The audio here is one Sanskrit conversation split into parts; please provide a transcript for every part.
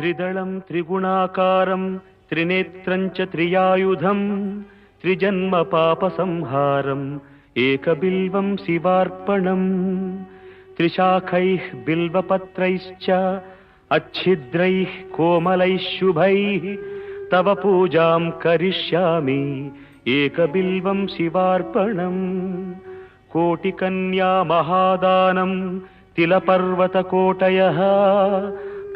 त्रिदळं त्रिगुणाकारं त्रिनेत्रं च त्रियायुधं त्रिजन्मपापसंहारम् एकबिल्वं शिवार्पणम् त्रिशाखैः बिल्वपत्रैश्च अच्छिद्रैः कोमलैः शुभैः तव पूजां करिष्यामि एकबिल्वं शिवार्पणम् कोटिकन्या महादानं तिलपर्वतकोटयः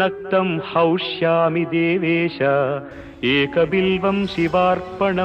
नक्तं हौष्यामि देवेश एकबिल्वं शिवार्पणम्